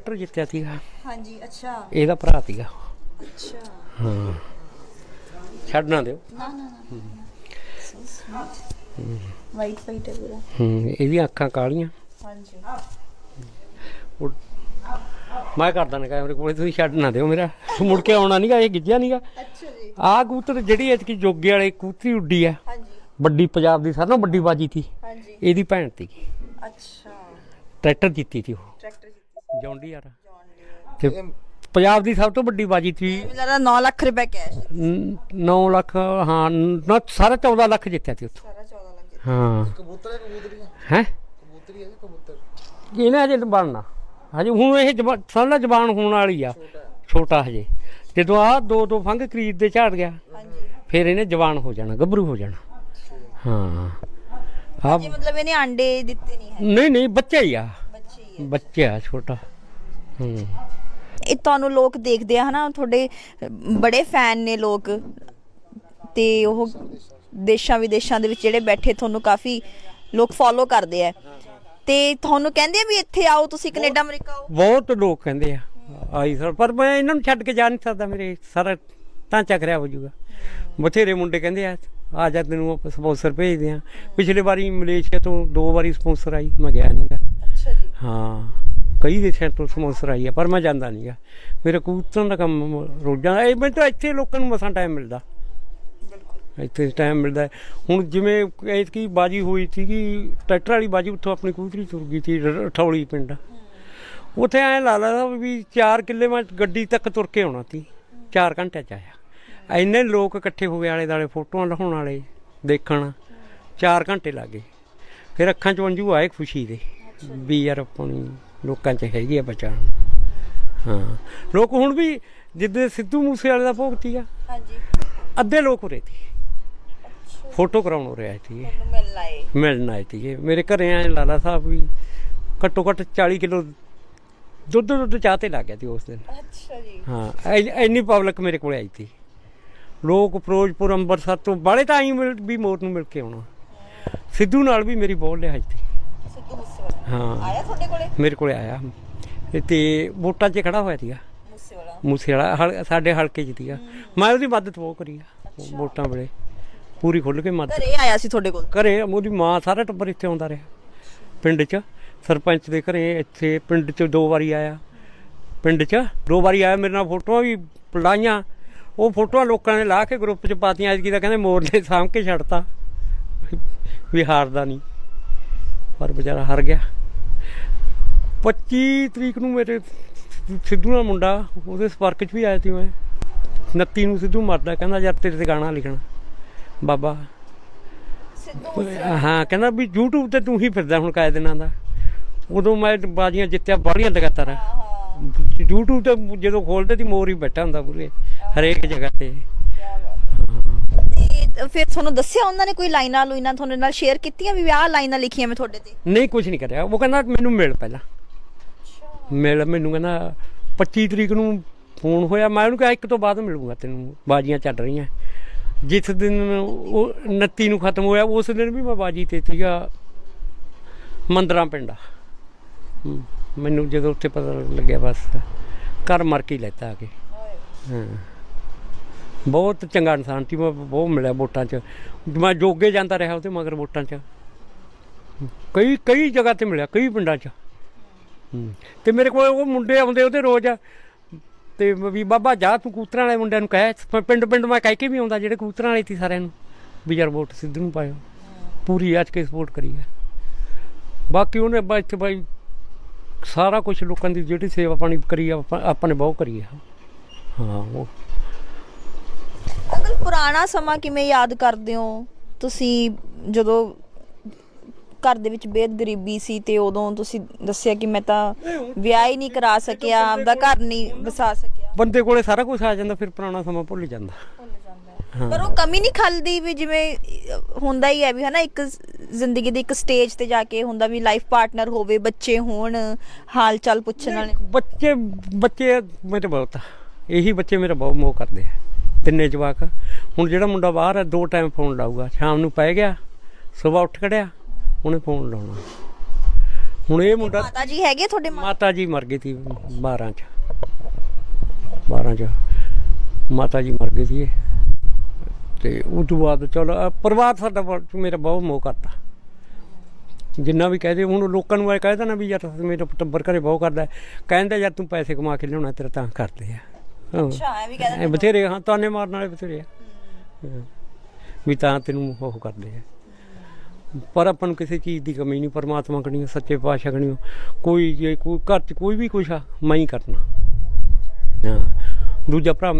ਟਰ ਜਿੱਤਿਆ ਸੀਗਾ। ਹਾਂਜੀ ਅੱਛਾ। ਇਹਦਾ ਭਰਾ ਸੀਗਾ। ਅੱਛਾ। ਹਾਂ। ਛੱਡ ਨਾ ਦਿਓ। ਨਾ ਨਾ ਨਾ। ਵਾਈਟ ਵਾਈਟ ਹੈ ਪੂਰਾ। ਹੂੰ ਇਹਦੀਆਂ ਅੱਖਾਂ ਕਾਲੀਆਂ। ਹਾਂਜੀ। ਉਹ- ਮੈਂ ਕਰਦਾ ਨਾ ਕੈਮਰੇ ਕੋਲੇ ਤੁਸੀਂ ਛੱਡ ਨਾ ਦਿਓ ਮੇਰਾ। ਮੁੜ ਕੇ ਆਉਣਾ ਨਹੀਂਗਾ ਇਹ ਗਿੱਜਿਆ ਨਹੀਂਗਾ ਅੱਛਾ ਜੀ। ਆਹ ਕਬੂਤਰ ਜਿਹੜੀ ਐਤਕੀ ਜੋਗੇ ਵਾਲੇ ਕਬੂਤਰੀ ਉੱਡੀ ਆ। ਹਾਂਜੀ। ਵੱਡੀ ਪੰਜਾਬ ਦੀ ਸਾਰਿਆਂ ਨਾਲੋਂ ਵੱਡੀ ਬਾਜੀ ਸੀ। ਹਾਂਜੀ। ਇਹਦੀ ਭੈਣ ਸੀ ਅੱਛਾ। ਟਰੈਕਟਰ ਜਿੱਤੀ ਸੀ ਉਹ ਟਰੈਕਟਰ ਜਿੱਤੀ ਜੌਂਡੀ ਯਾਰ ਜੌਨ ਡੇ ਤੇ ਪੰਜਾਬ ਦੀ ਸਭ ਤੋਂ ਵੱਡੀ ਬਾਜੀ ਸੀ ਮੈਨੂੰ ਲੱਗਦਾ 9 ਲੱਖ ਰੁਪਏ ਕੈਸ਼ 9 ਲੱਖ ਹਾਂ ਨਾ ਸਾਰਾ 14 ਲੱਖ ਜਿੱਤਿਆ ਸੀ ਉੱਥੋਂ। ਸਾਰਾ 14 ਲੱਖ ਹਾਂ। ਕਬੂਤਰ ਹੈ ਕਬੂਤਰੀ ਹੈ? ਕਬੂਤਰੀ ਹੈ ਕਬੂਤਰ? ਇਹਨੇ ਅਜੇ ਬਣਨਾ। ਹਜੇ ਹੁਣ ਇਹ ਜਵਾ- ਸਮਝ ਲੈ ਜਵਾਨ ਹੋਣ ਵਾਲੀ ਆ। ਛੋਟਾ ਹਜੇ। ਜਦੋਂ ਆ ਦੋ ਦੋ ਫੰਗ ਖਰੀਦ ਦੇ ਝਾੜ ਗਿਆ ਹਾਂਜੀ। ਫਿਰ ਇਹਨੇ ਜਵਾਨ ਹੋ ਜਾਣਾ ਗੱਭਰੂ ਹੋ ਜਾਣਾ। ਹਾਂ। ਮਤਲਬ ਇਹਨੇ ਆਂਡੇ ਦਿੱਤੇ ਨਹੀਂ ਹੈ। ਨਹੀਂ ਨਹੀਂ ਬੱਚਾ ਹੀ ਆ। ਬੱਚੇ ਛੋਟਾ। ਹੂੰ। ਇਹ ਤੁਹਾਨੂੰ ਲੋਕ ਦੇਖਦੇ ਆ ਹਨਾ? ਤੁਹਾਡੇ ਬੜੇ ਫੈਨ ਨੇ ਲੋਕ। ਤੇ ਉਹ ਦੇਸ਼ਾਂ ਵਿਦੇਸ਼ਾਂ ਦੇ ਵਿੱਚ ਜਿਹੜੇ ਬੈਠੇ ਤੁਹਾਨੂੰ ਕਾਫੀ ਲੋਕ ਫੋਲੋ ਕਰਦੇ ਆ। ਤੇ ਤੁਹਾਨੂੰ ਕਹਿੰਦੇ ਆ ਵੀ ਇੱਥੇ ਆਓ ਤੁਸੀਂ ਕੈਨੇਡਾ ਅਮਰੀਕਾ ਆਓ? ਬਹੁਤ ਲੋਕ ਕਹਿੰਦੇ ਆ ਆਈ ਸਰ। ਪਰ ਮੈਂ ਇਹਨਾਂ ਨੂੰ ਛੱਡ ਕੇ ਜਾ ਨਹੀਂ ਸਕਦਾ ਮੇਰੇ ਸਾਰਾ ਢਾਂਚਾ ਖਰਿਆ ਹੋ ਜਾਊਗਾ। ਬਥੇਰੇ ਮੁੰਡੇ ਕਹਿੰਦੇ ਆ ਆ ਜਾ ਤੈਨੂੰ ਸਪਾਂਸਰ ਭੇਜਦੇ ਆ। ਪਿਛਲੇ ਵਾਰੀ ਮਲੇਸ਼ੀਆ ਤੋਂ ਦੋ ਵਾਰੀ ਸਪਾਂਸਰ ਆਈ ਮੈਂ ਗਿਆ ਨਹੀਂਗਾ ਹਾਂ। ਕਈ ਦੇਸ਼ਾਂ ਤੋਂ ਸਪਾਂਸਰ ਆਈ ਆ ਪਰ ਮੈਂ ਜਾਂਦਾ ਨਹੀਂਗਾ ਮੇਰੇ ਕਬੂਤਰਾਂ ਦਾ ਕੰਮ ਰੋਜ਼ਾਂ ਇਹ ਮੈਨੂੰ ਤਾਂ ਇੱਥੇ ਲੋਕਾਂ ਨੂੰ ਮਸਾਂ ਟਾਈਮ ਮਿਲਦਾ। ਇੱਥੇ ਟਾਈਮ ਮਿਲਦਾ। ਹੁਣ ਜਿਵੇਂ ਐਤਕੀ ਬਾਜੀ ਹੋਈ ਸੀਗੀ ਟਰੈਕਟਰ ਵਾਲੀ ਬਾਜੀ ਉੱਥੋਂ ਆਪਣੀ ਕਬੂਤਰੀ ਤੁਰ ਗਈ ਸੀ ਠੌਲੀ ਪਿੰਡ। ਉੱਥੇ ਐ ਲਾ ਲਾ ਵੀ 4 ਕਿੱਲੇ ਮੈਂ ਗੱਡੀ ਤੱਕ ਤੁਰ ਕੇ ਆਉਣਾ ਸੀ। 4 ਘੰਟੇ ਚ ਆਇਆ। ਇੰਨੇ ਲੋਕ ਇਕੱਠੇ ਹੋ ਗਏ ਆਲੇ ਦਾਲੇ ਫੋਟੋਆਂ ਲਹਾਉਣ ਵਾਲੇ ਦੇਖਣ। 4 ਘੰਟੇ ਲੱਗੇ ਫਿਰ ਅੱਖਾਂ 'ਚ ਅੰਜੂ ਆਏ ਖੁਸ਼ੀ ਦੇ। ਵੀ ਯਾਰ ਆਪਣੀ ਲੋਕਾਂ 'ਚ ਹੈਗੀ ਆ ਬਚਾਣ ਹਾਂ। ਲੋਕ ਹੁਣ ਵੀ ਜਿੱਦੇ ਸਿੱਧੂ ਮੂਸੇ ਵਾਲੇ ਦਾ ਭੋਗ ਸੀਗਾ ਹਾਂਜੀ। ਅੱਧੇ ਲੋਕ ਉਰੇ ਸੀ ਫੋਟੋ ਕਰਾਉਣ ਉਰੇ ਆਏ ਸੀ ਮਿਲਣ ਆਏ? ਮਿਲਣ ਆਏ ਸੀਗੇ। ਮੇਰੇ ਘਰੇ ਆਏ ਲਾਲਾ ਸਾਹਿਬ ਵੀ ਘੱਟੋ ਘੱਟ 40 ਕਿਲੋ ਦੁੱਧ ਦੁੱਧ ਚਾਹ ਤੇ ਲੱਗ ਗਿਆ ਸੀ ਉਸ ਦਿਨ। ਅੱਛਾ ਜੀ। ਹਾਂ ਇੰਨੀ ਪਬਲਿਕ ਮੇਰੇ ਕੋਲ ਆਈ ਸੀ। ਲੋਕ ਫਿਰੋਜ਼ਪੁਰ ਅੰਮ੍ਰਿਤਸਰ ਤੋਂ ਬਾਲੇ ਤਾਂ ਆਈ ਮਿਲ ਵੀ ਮੋਰ ਨੂੰ ਮਿਲ ਕੇ ਆਉਣਾ। ਸਿੱਧੂ ਨਾਲ ਵੀ ਮੇਰੀ ਬਹੁਤ ਲਿਹਾਜ਼ ਸੀ। ਸਿੱਧੂ ਮੂਸੇਵਾਲਾ ਹਾਂ। ਆਇਆ ਤੁਹਾਡੇ ਕੋਲੇ? ਮੇਰੇ ਕੋਲੇ ਆਇਆ। ਤੇ- ਵੋਟਾਂ 'ਚ ਖੜਾ ਹੋਇਆ ਸੀਗਾ। ਮੂਸੇਵਾਲਾ ਮੂਸੇ ਵਾਲਾ ਹਲ- ਸਾਡੇ ਹਲਕੇ 'ਚ ਸੀਗਾ। ਮੈਂ ਉਹਦੀ ਮਦਦ ਬਹੁਤ ਕਰੀ ਆ ਵੋਟਾਂ ਵੇਲੇ। ਪੂਰੀ ਖੁੱਲ ਕੇ ਮਦਦ। ਘਰੇ ਆਇਆ ਸੀ ਤੁਹਾਡੇ ਕੋਲ? ਘਰੇ ਉਹਦੀ ਮਾਂ ਸਾਰਾ ਟੱਬਰ ਇੱਥੇ ਆਉਂਦਾ ਰਿਹਾ ਪਿੰਡ 'ਚ। ਸਰਪੰਚ ਦੇ ਘਰੇ ਇੱਥੇ ਪਿੰਡ 'ਚ ਦੋ ਵਾਰੀ ਆਇਆ। ਪਿੰਡ 'ਚ ਦੋ ਵਾਰੀ ਆਇਆ ਮੇਰੇ ਨਾਲ ਫੋਟੋਆਂ ਵੀ ਲਾਈਆਂ ਉਹ ਫੋਟੋਆਂ ਲੋਕਾਂ ਨੇ ਲਾ ਕੇ ਗਰੁੱਪ 'ਚ ਪਾਤੀਆਂ ਅੱਜ ਕੀ ਤਾਂ ਕਹਿੰਦੇ ਮੋਰ ਨੇ ਸਾਂਭ ਕੇ ਛੱਡਤਾ। ਵੀ ਹਾਰਦਾ ਨਹੀਂ। ਪਰ ਵਿਚਾਰਾ ਹਾਰ ਗਿਆ। 25 ਤਰੀਕ ਨੂੰ ਮੇਰੇ ਸਿੱਧੂ ਦਾ ਮੁੰਡਾ ਉਹਦੇ ਸੰਪਰਕ 'ਚ ਵੀ ਆਇਆ ਸੀ ਮੈਂ। 29 ਨੂੰ ਸਿੱਧੂ ਮਰਦਾ ਕਹਿੰਦਾ ਯਾਰ ਤੇਰੇ ਤੇ ਗਾਣਾ ਲਿਖਣਾ। ਬਾਬਾ। ਹਾਂ ਕਹਿੰਦਾ ਵੀ YouTube ਤੇ ਤੂੰ ਹੀ ਫਿਰਦਾ ਹੁਣ ਕਾਇ ਦਿਨਾਂ ਦਾ। ਉਦੋਂ ਮੈਂ ਬਾਜੀਆਂ ਜਿੱਤਿਆ ਬਾੜੀਆਂ ਲਗਾਤਾਰ। YouTube ਤੇ ਜਦੋਂ ਖੋਲਦੇ ਸੀ ਮੋਰ ਹੀ ਬੈਠਾ ਹੁੰਦਾ ਪੂਰੇ ਹਰੇਕ ਜਗ੍ਹਾ ਤੇ। ਤੇ ਫਿਰ ਤੁਹਾਨੂੰ ਦੱਸਿਆ ਉਹਨਾਂ ਨੇ ਕੋਈ ਲਾਈਨਾਂ ਲੂਈਨਾਂ ਤੁਹਾਡੇ ਨਾਲ ਸ਼ੇਅਰ ਕੀਤੀਆਂ ਵੀ ਆਹ ਲਾਈਨਾਂ ਲਿਖੀਆਂ ਮੈਂ ਤੁਹਾਡੇ ਤੇ? ਨਹੀਂ ਕੁਝ ਨਹੀਂ ਕਰਿਆ। ਉਹ ਕਹਿੰਦਾ ਮੈਨੂੰ ਮਿਲ ਪਹਿਲਾਂ। ਮਿਲ ਮੈਨੂੰ ਕਹਿੰਦਾ 25 ਤਰੀਕ ਨੂੰ ਫੋਨ ਹੋਇਆ, ਮੈਂ ਉਹਨੂੰ ਕਿਹਾ, ਇੱਕ ਤੋਂ ਬਾਅਦ ਮਿਲੂੰਗਾ ਤੈਨੂੰ, ਬਾਜੀਆਂ ਚੱਲ ਰਹੀਆਂ। ਜਿਸ ਦਿਨ ਉਹ 29 ਨੂੰ ਖਤਮ ਹੋਇਆ, ਉਸ ਦਿਨ ਵੀ ਮੈਂ ਬਾਜੀ ਤੇ ਸੀਗਾ ਮੰਦਰਾਂ ਪਿੰਡਾ। ਮੈਨੂੰ ਜਦੋਂ ਉੱਥੇ ਪਤਾ ਲੱਗਿਆ ਬਸ, ਘਰ ਮਰ ਕੇ ਹੀ ਲੈਤਾ ਆ ਕੇ। ਹਾਂ। ਬਹੁਤ ਚੰਗਾ ਇਨਸਾਨ ਸੀ, ਮੈਂ ਬਹੁਤ ਮਿਲਿਆ ਵੋਟਾਂ 'ਚ। ਮੈਂ ਜੋਗੇ ਜਾਂਦਾ ਰਿਹਾ ਉਹਦੇ ਮਗਰ ਵੋਟਾਂ 'ਚ। ਕਈ ਕਈ ਜਗ੍ਹਾ ਤੇ ਮਿਲਿਆ, ਕਈ ਪਿੰਡਾਂ 'ਚ। ਤੇ ਮੇਰੇ ਕੋਲ ਉਹ ਮੁੰਡੇ ਆਉਂਦੇ ਉਹਦੇ ਰੋਜ਼ ਤੇ ਵੀ ਬਾਬਾ ਜਾ ਤੂੰ ਕੂਤਰਾਂ ਵਾਲੇ ਮੁੰਡਿਆਂ ਨੂੰ ਕਹਿ। ਪਿੰਡ ਪਿੰਡ ਮੈਂ ਕਹਿ ਕੇ ਵੀ ਆਉਂਦਾ ਜਿਹੜੇ ਕੂਤਰਾਂ ਵਾਲੇ ਸੀ ਸਾਰਿਆਂ ਨੂੰ। ਵੀ ਯਾਰ ਵੋਟ ਸਿੱਧੂ ਨੂੰ ਪਾਇਓ। ਪੂਰੀ ਅੱਜ ਕੇ ਸਪੋਰਟ ਕਰੀ ਹੈ। ਬਾਕੀ ਉਹਨੇ ਬਾ ਇੱਥੇ ਬਾਈ ਸਾਰਾ ਕੁਝ ਲੋਕਾਂ ਦੀ ਜਿਹੜੀ ਸੇਵਾ ਪਾਣੀ ਕਰੀ ਆ, ਆਪਾਂ ਨੇ ਬਹੁਤ ਕਰੀ ਆ। ਹਾਂ ਉਹ। ਅੰਕਲ ਪੁਰਾਣਾ ਸਮਾਂ ਕਿਵੇਂ ਯਾਦ ਕਰਦੇ ਹੋ? ਤੁਸੀਂ ਜਦੋਂ ਘਰ ਦੇ ਵਿੱਚ ਬੇਦ ਗਰੀਬੀ ਸੀ ਤੇ ਉਦੋਂ ਤੁਸੀਂ ਦੱਸਿਆ ਕਿ ਮੈਂ ਤਾਂ ਵਿਆਹ ਹੀ ਨਹੀਂ ਕਰਾ ਸਕਿਆ ਆਪਦਾ ਘਰ ਨਹੀਂ ਵਸਾ ਸਕਿਆ। ਬੰਦੇ ਕੋਲੇ ਸਾਰਾ ਕੁਝ ਆ ਜਾਂਦਾ ਫਿਰ ਪੁਰਾਣਾ ਸਮਾਂ ਭੁੱਲ ਜਾਂਦਾ। ਪਰ ਉਹ ਕਮੀ ਨਹੀਂ ਖਲਦੀ ਵੀ ਜਿਵੇਂ ਹੁੰਦਾ ਹੀ ਹੈ ਵੀ ਹਨਾ ਇੱਕ ਜ਼ਿੰਦਗੀ ਦੇ ਇੱਕ ਸਟੇਜ ਤੇ ਜਾ ਕੇ ਹੁੰਦਾ ਵੀ ਲਾਈਫ ਪਾਰਟਨਰ ਹੋਵੇ ਬੱਚੇ ਹੋਣ ਹਾਲ ਚਾਲ ਪੁੱਛਣ ਵਾਲੇ। ਬੱਚੇ ਬੱਚੇ ਮੇਰੇ ਬਹੁਤ ਇਹੀ ਬੱਚੇ ਮੇਰਾ ਬਹੁਤ ਮੋਹ ਕਰਦੇ ਆ। ਤਿੰਨੇ ਜਵਾਕ ਹੁਣ ਜਿਹੜਾ ਮੁੰਡਾ ਬਾਹਰ ਆ ਦੋ ਟਾਈਮ ਫੋਨ ਲਾਊਗਾ। ਸ਼ਾਮ ਨੂੰ ਪੈ ਗਿਆ ਸਵੇਰ ਉੱਠ ਖੜਿਆ ਉਹਨੇ ਫੋਨ ਲਾਉਣਾ। ਹੁਣ ਇਹ ਮੁੰਡਾ ਮਾਤਾ ਜੀ ਹੈਗੇ ਤੁਹਾਡੇ ਮਾਂ ਮਾਤਾ ਜੀ ਮਰ ਗਈ ਸੀ 12 ਚ। 12 ਚ। ਮਾਤਾ ਜੀ ਮਰ ਗਈ ਸੀ ਤੇ ਉਸ ਤੋਂ ਬਾਅਦ ਚਲੋ ਪਰਿਵਾਰ ਸਾਡਾ ਬਹੁਤ- ਮੇਰਾ ਬਹੁਤ ਮੋਹ ਕਰਤਾ। ਜਿੰਨਾ ਵੀ ਕਹਦੇ ਹੁਣ ਲੋਕਾਂ ਨੂੰ ਇਹ ਕਹਿਦਾ ਨਾ ਵੀ ਯਾਰ ਮੇਰਾ ਟੱਬਰ ਘਰੇ ਬਹੁਤ ਕਰਦਾ ਹੈ। ਕਹਿੰਦਾ ਯਾਰ ਤੂੰ ਪੈਸੇ ਕਮਾ ਕੇ ਲਿਆਉਣਾ ਤੇਰਾ ਤਾਂ ਕਰਦੇ ਆ। ਹਾਂ। ਅੱਛਾ ਐ ਵੀ ਕਹਿੰਦੇ ਇਹ ਬਥੇਰੇ ਹਾਂ ਤਾਨੇ ਮਾਰਨ ਵਾਲੇ ਬਥੇਰੇ ਆ। ਹਾਂ। ਵੀ ਤਾਂ ਤੈਨੂੰ ਉਹ ਕਰਦੇ ਆ। ਪਰ ਆਪਾਂ ਨੂੰ ਕਿਸੇ ਚੀਜ਼ ਦੀ ਕਮੀ ਨਹੀਂ, ਪਰਮਾਤਮਾ ਕਣੀਓ, ਸੱਚੇ ਪਾਤਸ਼ਾਹ ਕਣੀਓ। ਕੋਈ ਜੇ ਕੋਈ ਘਰ 'ਚ ਕੋਈ ਵੀ ਕੁਛ ਆ, ਮੈਂ ਹੀ ਕਰਨਾ। ਹਾਂ। ਦੂਜਾ ਭਰਾ ਮੇਰਾ